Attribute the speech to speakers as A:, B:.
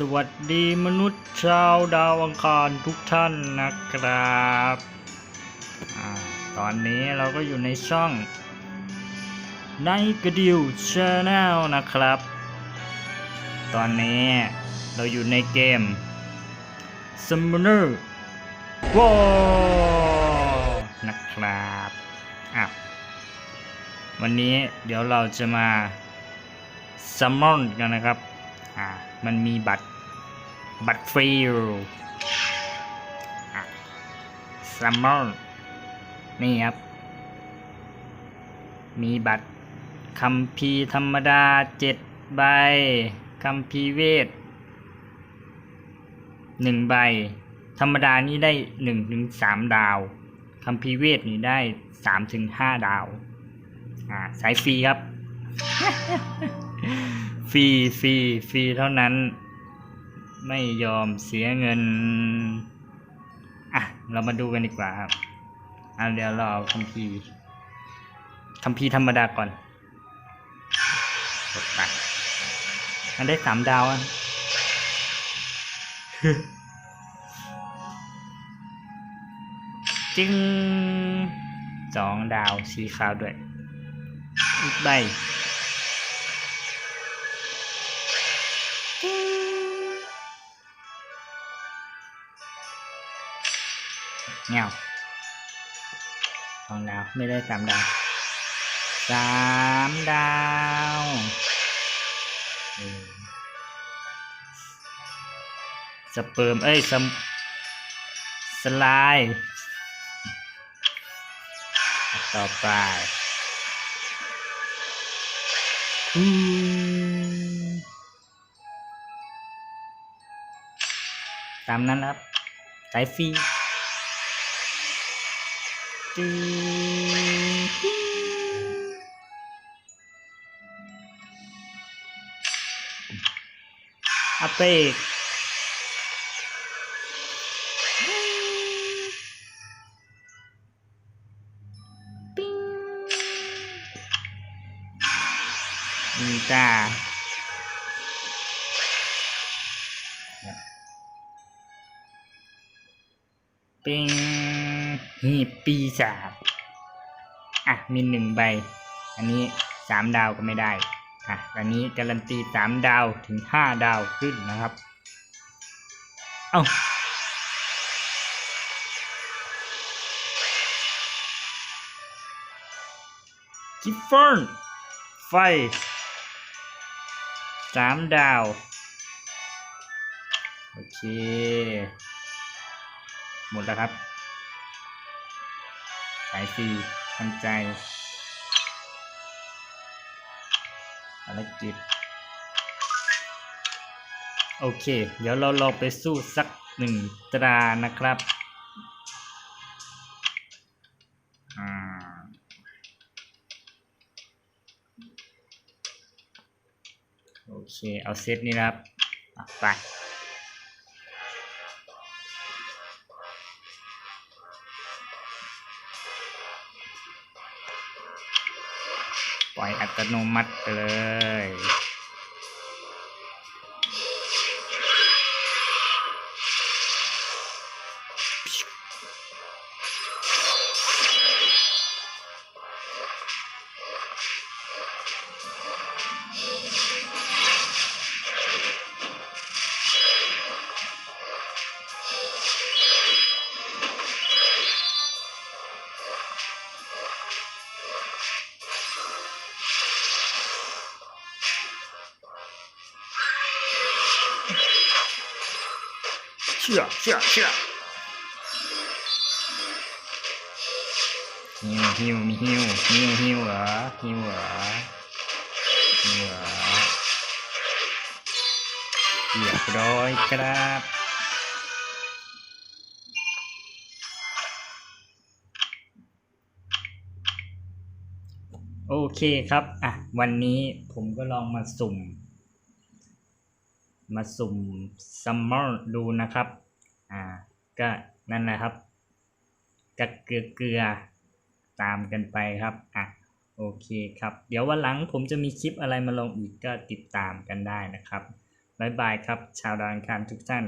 A: สวัสดีมนุษย์ชาวดาวอังคารทุกท่านนะครับอตอนนี้เราก็อยู่ในช่องในกระดิวชาแนลนะครับ ตอนนี้เราอยู่ในเกม Summoner War นะครับอะวันนี้เดี๋ยวเราจะมาซัมมอนกันนะครับอ่า มันมีบัตร บัตรฟรีอยู่ะซัมมอนนี่ครับ มีบัตรคัมภีร์ธรรมดาเจ็ดใบคัมภีร์เวทหนึ่งใบ ธรรมดานี่ได้หนึ่งถึงสามดาวคัมภีร์เวทนี่ได้สามถึงห้าดาว อ่า สายฟรีครับ ฟรีฟรีฟรีเท่านั้น ไม่ยอมเสียเงิน อะ เรามาดูกันดีกว่าครับอะเดี๋ยวเราเอาคัมภีร์คัมภีร์ธรรมดาก่อนกดไปอันได้สามดาวอะจึงสองดาวสีขาวด้วยอีกใบ เงาสองดาวไม่ได้สามดาวสามดาวสเปิร์มเอ้ยสสไลด์ต่อไปอืมตามนั้นครับสายฟรี จึงอัปเปกปิ้ง นี่ปีศาจอะมีหนึ่งใบ อันนี้สามดาวก็ไม่ได้อะอันนี้การันตีสามดาวถึงห้าดาวขึ้นนะครับ เอ้ากิฟเฟอนไฟสามดาว โอเค หมดแล้วครับายฟรีทำใจภารกิจโอเค เดี๋ยวเราลองไปสู้สักหนึ่งตรานะครับอโอเค เอาเซตนี้นะครับ ไป ล่อยอัตโนมัติไปเลย เชื่อเชื่อเชื่อฮิวฮิวมีฮิวฮิวฮิวเหรอฮิวเหรอฮิวเหรอเรียบร้อยครับโอเคครับ อะ วันนี้ผมก็ลองมาสุ่ม มาสุ่มซัมมอร์ดูนะครับ อ่า ก็นั่นแหละครับกะเกลือเกลือตามกันไปครับ อะ โอเคครับ เดี๋ยววันหลังผมจะมีคลิปอะไรมาลงอีกก็ติดตามกันได้นะครับ บ๊ายบายครับ ชาวดาวอังคารทุกท่าน